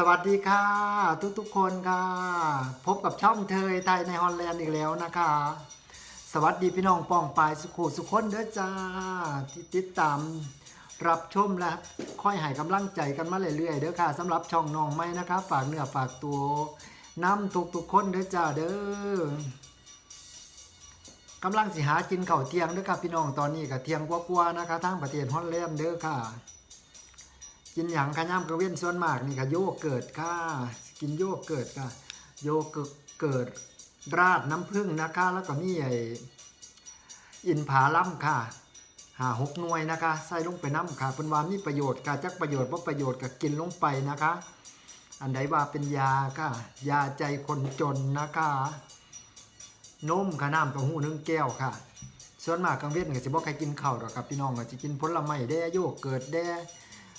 สวัสดีค่ะ ทุกๆคนค่ะ พบกับช่องเทยไทยในฮอลแลนด์อีกแล้วนะคะ สวัสดีพี่น้องป้องปายสุขสุขคนเด้อจ้าที่ติดตามรับชมและค่อยให้กำลังใจกันมาเรื่อยๆเด้อค่ะสำหรับช่องน้องไม้นะคะ ฝากเนื้อฝากตัวน้ำทุกๆคนเด้อจ้าเด้อกำลังสิหากินเข้าเทียงเด้อค่ะพี่น้องตอนนี้ก็เทียงกว่าๆนะคะทางประเทศฮอลแลนด์เด้อค่ะ กินอย่างขย่ำกระเว้นส่วนมากนี่ค่ะโยเกิร์ตค่ะกินโยเกิร์ตค่ะโยเกิร์ตเกิดราดน้ำผึ้งนะคะ แล้วก็มีไออินผาล่ำค่ะหาหกหน่วยนะคะใส่ลงไปน้ำค่ะเป็นว่ามีประโยชน์ค่ะจักประโยชน์ว่าประโยชน์ก็กินลงไปนะคะ อันใดว่าเป็นยาค่ะ ยาใจคนจนนะคะนมค่ะน้ำกับหูนึ่งแก้วค่ะ ส่วนมากกลางเว้นก็สิบ่ใครกินข้าวหรอกครับพี่น้องก็สิกินผลไม้แด่โยเกิร์ตแด่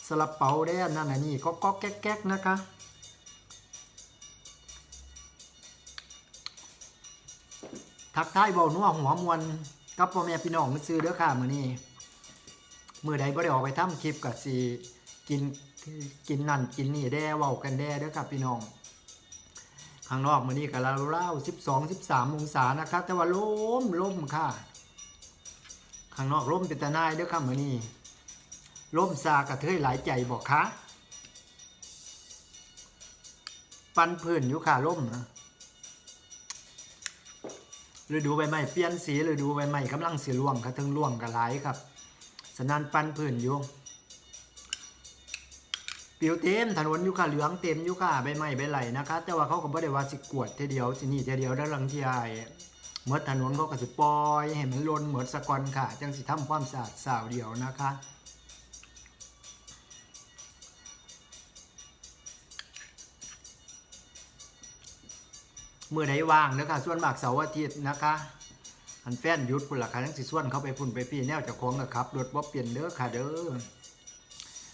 สลับเป๋าได้นนั่นอันนี้ก็ก็แก๊กๆนะคะทักทายเบานัวหัวมวนกับพ่อแม่พี่น้องซื้อเด้อค่ะมื้อนี้มื้อใดบ่ได้ออกไปทำคลิปก็สิกินกินนั่นกินนี่แด่เว้ากันแด่เด้อค่ะพี่น้องข้างนอกมื้อนี้ก็ราวๆ12 13องศานะคะแต่ว่าลมลมค่ะ ข้างนอกลมเป็นตาหนายเด้อค่ะมื้อนี้ ล่มซากระเทยหลายใจบอกคะปันพื้นอยู่ค่ะล่มนะฤดูใบไม้เปลี่ยนสีฤดูใบไม้กำลังสีร่วงกระทึงร่วงกันหลายครับ สนันปันพื้นอยู่ปิวเต็มถนนอยู่ค่ะเหลืองเต็มอยู่ค่ะใบไม้ใบไหลนะคะ แต่ว่าเขาก็บ่ได้ว่าสิกวดเทเดียวสินี่เทเดียวด้านหลังที่ไอเมื่อถนนเขาก็สิปล่อยให้มันลนเหมือนสะกอนค่ะ จังสิทำความสะอาดสาวเดียวนะคะ มื่อใดว่างนะคะส่วนมากเสาร์อาทิตย์นะคะอันแฟนยุดพุ่นละค่ะทั้งสิส่วนเขาไปพุ่นไปพี่แนวเจากของกับขับรถบ่เปลี่ยนเด้อค่ะเด้อ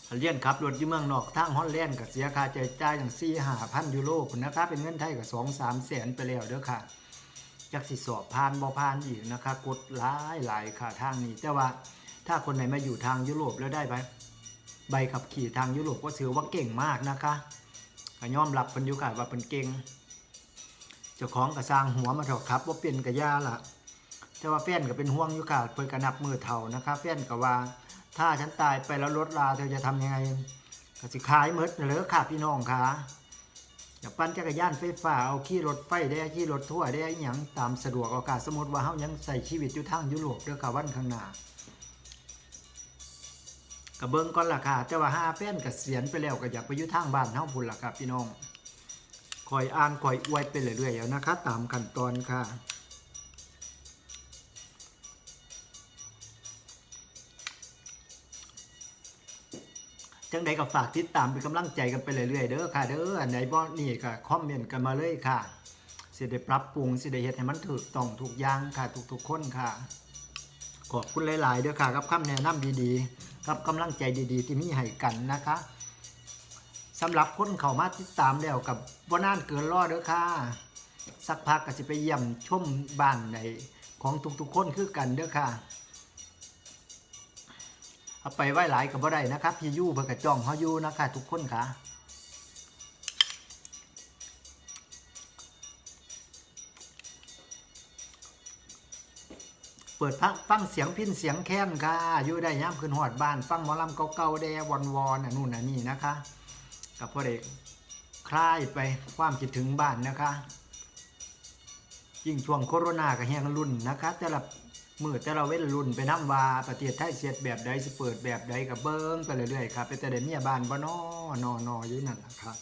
อันเลียนขับรถยู่เมืองนอกทางฮอลแลนด์ก็เสียค่าใช้จ่ายอย่างสี่ห้าพันยูโรพุ่นะคะเป็นเงินไทยก็สองสามแสนไปแล้วเด้อค่ะจักสิสอบผ่านบ่ผ่านอีกนะคะ กดหลายหลายค่ะทางนี้ แต่ว่าถ้าคนไหนมาอยู่ทางยุโรปแล้วได้ไปใบขับขี่ทางยุโรปก็ถือว่าเก่งมากนะคะก็ยอมรับเป็นยู่ค่ะว่าเป็นเก่ง จ้าของก็สร้างหัวมาเถอะครับว่าเป็นกระยาละแต่ว่าแฟนก็เป็นห่วงอยู่ค่ะเพิ่นก็นับมือเท่านะคะแฟนก็ว่า ถ้าฉันตายไปแล้วรถลาเธอจะทำยังไงก็สิขายหมดเหลือค่ะพี่น้องค่ะอย่าปั่นจักรยานไฟฟ้าเอาขี่รถไฟได้ขี่รถทั่วได้อหยังตามสะดวกโอกาสสมมติว่าเฮายังใส่ชีวิตอยู่ทางยุโรปเด้อค่ะวันข้างหน้าก็เบิ่งก่อนล่ะค่ะแต่ว่าหาแฟนกเกษียณไปแล้วก็อยากไปอยู่ทางบ้านเฮาพุ่นล่ะครับพี่น้อง คอยอ่านคอยอวยไปเรื่อยๆเอานะคะ ตามขั้นตอนค่ะจังใดก็ฝากติดตามเป็นกำลังใจกันไปเรื่อยๆเด้อค่ะเด้ออันไหนบ่นี่ก็คอมเมนต์กันมาเลยค่ะสิได้ปรับปรุงสิได้เฮ็ดให้มันถูกต้องทุกอย่างค่ะทุกๆคนค่ะ ขอบคุณหลายๆเด้อค่ะกับคำแนะนำดีๆกับกำลังใจดีๆ ที่มีให้กันนะคะ สำหรับคนเข้ามาติดตามแล้วกับว่านานเกินรอเด้อค่ะ สักพักก็สิไปเยี่ยมชมบ้านในของทุกๆคนคือกันเด้อค่ะเอาไปไว้หลายกับบ่ได้นะครับพี่ยู่เพื่อกระจ้องเฮาอยู่นะคะทุกคนค่ะเปิดพักฟังเสียงพินเสียงแค้นค่ะอยู่ได้ย่ำขึ้นหอดบ้าน ฟังหมอลำเก่าๆแดวอนวอนๆน่ะนู่นน่ะนี่นะคะ กับพ่อเด็กคลายไปความคิดถึงบ้านนะคะ ยิ่งช่วงโคโรนาก็แห้งรุ่นนะคะ แต่ละมือแต่ละเว้นรุ่นไปน้ำว่าประเทศไทยเสียดแบบใดสิเปิดแบบใดกับเบิ้งไปเรื่อยๆครับไปแต่เดเมียบ้านบ่นอนอนอยู่นั่นแหละครับ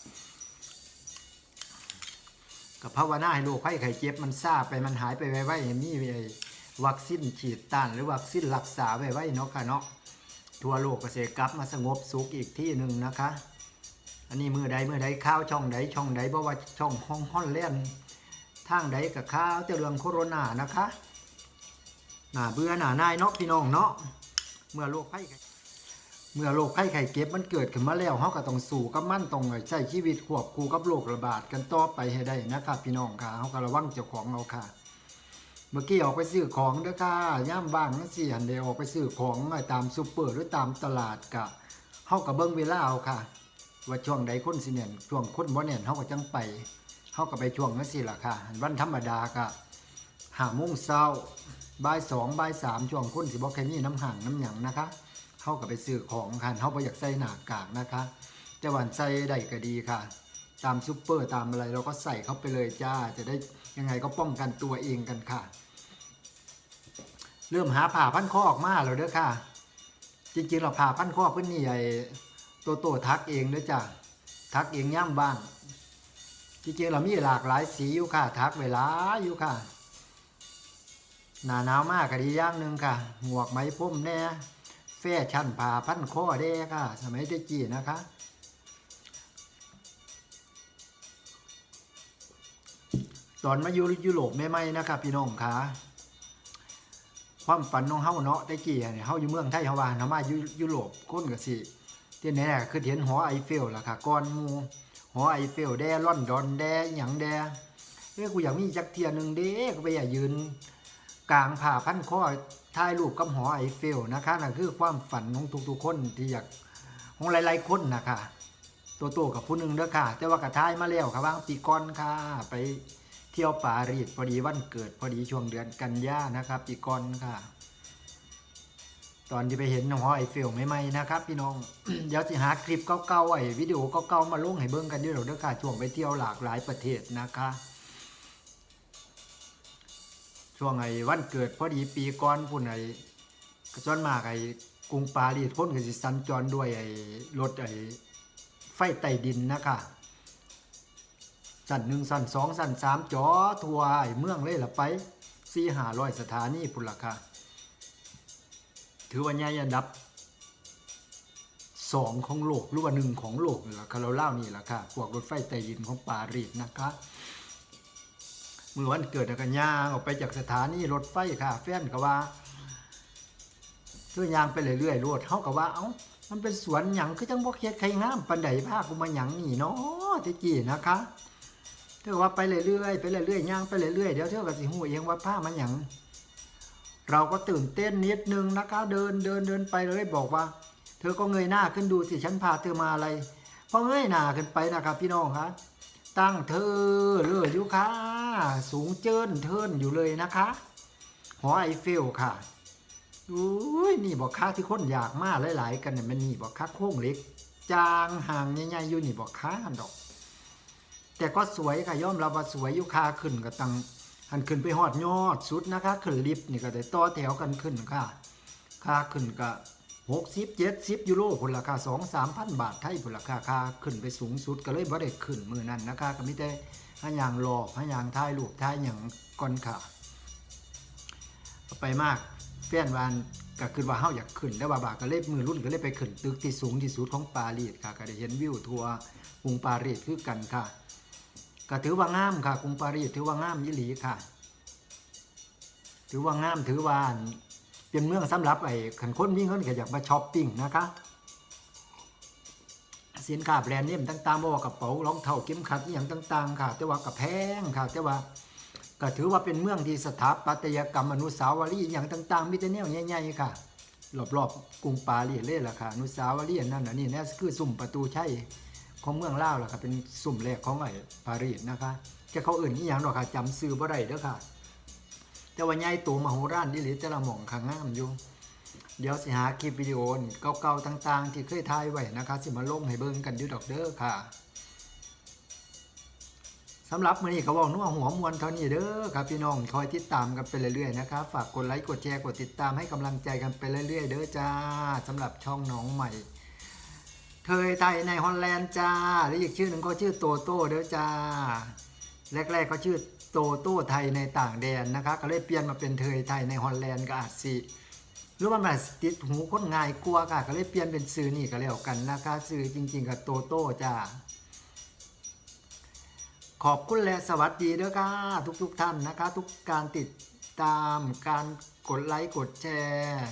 กับภาวนาให้โรคไข้ไข้เจ็บมันซาไปมันหายไปไวๆเห็นมีไอ้วัคซีนฉีดต้านหรือวัคซีนรักษาไว้ๆเนาะค่ะเนาะทั่วโลกก็เสกลับมาสงบสุขอีกที่หนึ่งนะคะ อันนี้มือใดมือใดข้าวช่องใดช่องใดเพราะว่าช่องห้องห้อนเล่นทางใดกับข้าวแต่เรื่องโคโรนานะคะหนาเบื่อหนานายเนาะพี่น้องเนาะเมื่อโรคไข้ไข้เมื่อโรคไข้ไข้เก็บมันเกิดขึ้นมาแล้วเฮาก็ต้องสู้กับมันต้องใช้ชีวิตควบคู่กับโรคระบาดกันต่อไปให้ได้นะครับพี่น้องค่ะเฮาก็ระวังเจ้าของเอาค่ะ เมื่อกี้ออกไปซื้อของเด้อค่ะย่ามว่างนั่นสิหันเดออกไปซื้อของตามซูเปอร์หรือตามตลาดกะเฮากับเบิ่งเวลาเอาค่ะ ว่าช่วงใดคนสิเนี่ยนช่วงคนบ่เนี่ยนเฮาก็จังไปเฮาก็ไปช่วงนั้นสิล่ะค่ะวันธรรมดาก็ห้าโมงเช้าบ่ายสองบ่ายสามช่วงคนสิบ่แค่นี้น้ำห่างน้ำหยังนะคะเฮาก็ไปซื้อของค่ะเฮาบ่อยากใส่หน้ากากนะคะจะหวานใส่ได้ก็ดีค่ะ ตามซุปเปอร์ตามอะไรเราก็ใส่เข้าไปเลยจ้า จะได้ยังไงก็ป้องกันตัวเองกันค่ะ เริ่มหาผ่าพันข้อออกมาแล้วเด้อค่ะ จริงๆเราผ่าพันข้อเพื่อนนี่ไอ โตโตทักเองเด้อจ้ะทักเองย่ำบ้านจริงๆเรามีหลากหลายสีอยู่ค่ะ ทักเวลาอยู่ค่ะ หนาหนาวมากก็ดีอย่างหนึ่งค่ะ หมวกไหมพรมแน่แฟชั่นผ่าพันข้อเด้ค่ะ สมัยเตจีนะคะตอนมาอยู่ยุโรปใหม่ๆนะครับพี่น้องค่ะความฝันของเฮาเนาะต่กี้เนี่ยเฮาอยู่เมืองไทยเฮาว่าเฮามาอยู่ยุโรปคนก็สิ ที่แน่ๆคือเห็นหอไอเฟลล่ะค่ะก่อนมูหอไอเฟลแดลอนดอนแดหยังแดเอ้กูอยากมีจักเที่ยหนึ่งเด้ก็ไปอย่ายืน กลางผ่าพันข้อถ่ายรูปกับหอไอเฟลนะคะนั่นคือความฝันของทุกๆคนที่อยากของหลายๆคนนะคะตัวโตกับผู้หนึ่งเด้อค่ะ แต่ว่ากระทายมาแล้วค่ะบางปีก่อนค่ะ ไปเที่ยวปารีสพอดีวันเกิดพอดีช่วงเดือนกันยานะครับปีก่อนค่ะ ตอนที่ไปเห็นหอไอเฟลใหม่ๆนะครับ พี่น้อง เดี๋ยวสิหาคลิปเก่าๆไอ้วิดีโอเก่าๆมาลงให้เบิ่งกันด้วยเด้อค่ะช่วงไปเที่ยวหลากหลายประเทศนะคะช่วงไอ้วันเกิดพอดีปีก่อนพุ่นไอ้ก็ส่วนมากไอ้กรุงปารีสพ้นก็สิสัญจรด้วยไอ้รถไอ้ไฟใต้ดินนะคะสั่นหนึ่งสั่นสองสั่นสามจอทัวร์ไอ้เมืองเลยละไปสี่หาร้อยสถานีพุ่นละค่ะ ถือว่าใหญ่อันดับสองของโลกหรือว่าหนึ่งของโลกนี่แหละค่ะเราเล่านี่แหละค่ะพวกรถไฟใต้ดินของปารีสนะคะเมื่อวันเกิดกันย่างออกไปจากสถานีรถไฟค่ะแฟนก็ว่าเพื่อยางไปเรื่อยๆรถเขาก็ว่า เอ้ามันเป็นสวนหยังคือจังบ่เฮ็ดใครงามปานใดพากูมาหยังนี่เนาะที่กี้นะคะเธอว่าไปเรื่อยๆไปเรื่อยๆย่างไปเรื่อยๆเดี๋ยวเธอก็สิหูเองว่าผ้ามันหยัง เราก็ตื่นเต้นนิดนึงนะคะ เดินเดินเดินไปเลยบอกว่า เธอก็เงยหน้าขึ้นดูสิฉันพาเธอมาอะไรพอเงยหน้าขึ้นไปนะครับพี่น้องคะตั้งเธอเลืออยู่ค่ะ สูงเจิ้นเทินอยู่เลยนะคะหอไอเฟลค่ะอุ้ยนี่บอกค่าที่คนอยากมากหลาย ๆ กันเนี่ยมันนี่บอกค่าโค้งเล็ก จางห่างใหญ่ๆอยู่นี่บอกค่าดอก แต่ก็สวยค่ะย่อมรับว่าสวยอยู่ค่าขึ้นก็ตัง หันขึ้นไปหอดยอดสุดนะคะขึ้นลิฟต์นี่ก็ได้ต่อแถวกันขึ้นค่ะ ค่าขึ้นก็หกสิบเจ็ดสิบยูโรผลราคาสองสามพันบาทไทยผลราคาค่าขึ้นไปสูงสุดก็เลยบ่ได้ขึ้นมือนั้นนะคะ ก็ไมีแต่ห้ายางหลอกห้ายางท้ายลูกท้ายอย่างก่อนค่ะ ไปมากแฟนวานก็คือว่าเฮาอยากขึ้นแล้วว่าบาก็เลยมือรุ่นก็เลยไปขึ้นตึกที่สูงที่สุดของปารีสค่ะ ก็ได้เห็นวิวทัวร์กรุงปารีสคือกันค่ะ ก็ถือว่างามค่ะกรุงปารีสถือว่างามยี่หลีค่ะ ถือว่างามถือว่าเป็นเมืองสำหรับไอ้ขันคนมีเงินก็อยากมาช้อปปิ้งนะคะสินค้าแบรนด์เนมต่างๆบ่ว่ากระเป๋ารองเท้าเข็มขัดอย่างต่าง ๆ ค่ะ แต่ว่าก็แพงค่ะ แต่ว่าก็ถือว่าเป็นเมืองที่สถาปัตยกรรมอนุสาวรีย์อย่างต่างๆมีแต่แนวใหญ่ๆค่ะรอบๆกรุงปารีสเลยล่ะค่ะอนุสาวรีย์อันนั่นอันนี้เนี่คือสุ่มประตูใชัย ของเมืองลาวล่ะค่ะเป็นสุ่มแรกของไอ้ปารีสนะคะจะเขาอื่นอีหยังดอกค่ะจำซื้อบ่ได้เด้อค่ะ แต่ว่าใหญ่โตมโหฬารดิลิแต่ละหม่องข้างงามอยู่เดี๋ยวสิหาคลิปวิดีโอเก่าๆต่างๆ ที่เคยถ่ายไว้นะคะ สิมาลงให้เบิ่งกันอยู่ดอกเด้อค่ะสำหรับมื้อนี้ก็เว้านัวหัวมวนเท่านี้เด้อครับพี่น้องคอยติดตามกันไปเรื่อยๆนะคะฝากกดไลค์กดแชร์กดติดตามให้กำลังใจกันไปเรื่อยๆ เด้อจ้าสำหรับช่องน้องใหม่ เทยไทยในฮอลแลนด์จ้าหรืออีกชื่อหนึ่งก็ชื่อโตโต้เด้อจ้า แรกๆก็ชื่อโตโต้ไทยในต่างแดนนะคะก็เลยเปลี่ยนมาเป็นเทยไทยในฮอลแลนด์ก็อาจสิหรือว่ามันติดหูคนง่ายกลัวค่ะ ก็เลยเปลี่ยนเป็นซื้อนี่ก็แล้วกันนะคะซื้อจริง ๆ กับโตโต้จ้าขอบคุณและสวัสดีเด้อค่ะทุกๆท่านนะคะ ทุกการติดตามการกดไลค์กดแชร์